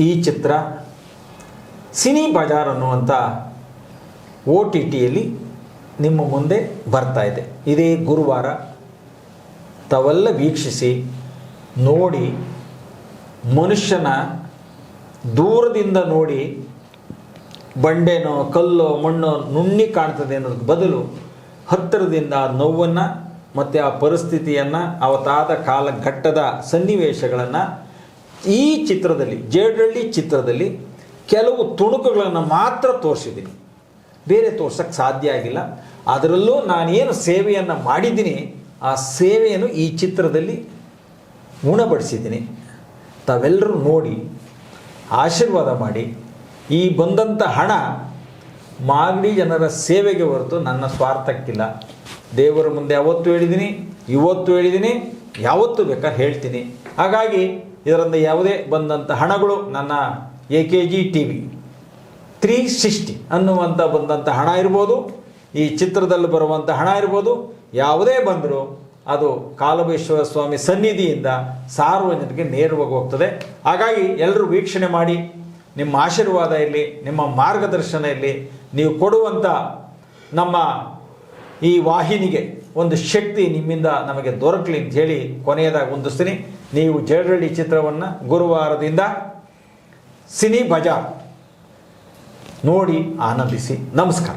ಈ ಚಿತ್ರ ಸಿನಿ ಬಜಾರ್ ಅನ್ನುವಂಥ O T ಟಿಯಲ್ಲಿ ನಿಮ್ಮ ಮುಂದೆ ಬರ್ತಾ ಇದೆ. ಇದೇ ಗುರುವಾರ ತಾವೆಲ್ಲ ವೀಕ್ಷಿಸಿ, ನೋಡಿ, ಮನುಷ್ಯನ ದೂರದಿಂದ ನೋಡಿ, ಬಂಡೆನೋ, ಕಲ್ಲೋ, ಮಣ್ಣೋ ನುಣ್ಣಿ ಕಾಣ್ತದೆ ಅನ್ನೋದಕ್ಕೆ ಬದಲು ಹತ್ತಿರದಿಂದ ನೋವನ್ನು ಮತ್ತು ಆ ಪರಿಸ್ಥಿತಿಯನ್ನು ಅವತ್ತಾದ ಕಾಲಘಟ್ಟದ ಸನ್ನಿವೇಶಗಳನ್ನು ಈ ಚಿತ್ರದಲ್ಲಿ ಜೇಡಳ್ಳಿ ಚಿತ್ರದಲ್ಲಿ ಕೆಲವು ತುಣುಕುಗಳನ್ನು ಮಾತ್ರ ತೋರಿಸಿದ್ದೀನಿ. ಬೇರೆ ತೋರ್ಸೋಕ್ಕೆ ಸಾಧ್ಯ ಆಗಿಲ್ಲ. ಅದರಲ್ಲೂ ನಾನೇನು ಸೇವೆಯನ್ನು ಮಾಡಿದ್ದೀನಿ, ಆ ಸೇವೆಯನ್ನು ಈ ಚಿತ್ರದಲ್ಲಿ ಉಣಪಡಿಸಿದ್ದೀನಿ ತಾವೆಲ್ಲರೂ ನೋಡಿ, ಆಶೀರ್ವಾದ ಮಾಡಿ, ಈ ಬಂದಂಥ ಹಣ ಮಾಗಡಿ ಜನರ ಸೇವೆಗೆ ಹೊರತು ನನ್ನ ಸ್ವಾರ್ಥಕ್ಕಿಲ್ಲ. ದೇವರ ಮುಂದೆ ಅವತ್ತು ಹೇಳಿದ್ದೀನಿ, ಇವತ್ತು ಹೇಳಿದ್ದೀನಿ, ಯಾವತ್ತು ಬೇಕಾದ್ರೆ ಹೇಳ್ತೀನಿ. ಹಾಗಾಗಿ ಇದರಿಂದ ಯಾವುದೇ ಬಂದಂಥ ಹಣಗಳು ನನ್ನ A K G T V three sixty ಅನ್ನುವಂಥ ಬಂದಂಥ ಹಣ ಇರ್ಬೋದು, ಈ ಚಿತ್ರದಲ್ಲಿ ಬರುವಂಥ ಹಣ ಇರ್ಬೋದು, ಯಾವುದೇ ಬಂದರೂ ಅದು ಕಾಲಭೈಶ್ವರ ಸ್ವಾಮಿ ಸನ್ನಿಧಿಯಿಂದ ಸಾರ್ವಜನಿಕರಿಗೆ ನೇರವಾಗಿ ಹೋಗ್ತದೆ. ಹಾಗಾಗಿ ಎಲ್ಲರೂ ವೀಕ್ಷಣೆ ಮಾಡಿ, ನಿಮ್ಮ ಆಶೀರ್ವಾದ ಇರಲಿ, ನಿಮ್ಮ ಮಾರ್ಗದರ್ಶನ ಇರಲಿ, ನೀವು ಕೊಡುವಂಥ ನಮ್ಮ ಈ ವಾಹಿನಿಗೆ ಒಂದು ಶಕ್ತಿ ನಿಮ್ಮಿಂದ ನಮಗೆ ದೊರಕಲಿ ಅಂತ ಹೇಳಿ ಕೊನೆಯದಾಗಿ ಹೊಂದಿಸ್ತೀನಿ ನೀವು ಜೇಡಳ್ಳಿ ಚಿತ್ರವನ್ನು ಗುರುವಾರದಿಂದ ಸಿನಿ ಬಜಾರ್ ನೋಡಿ ಆನಂದಿಸಿ. ನಮಸ್ಕಾರ.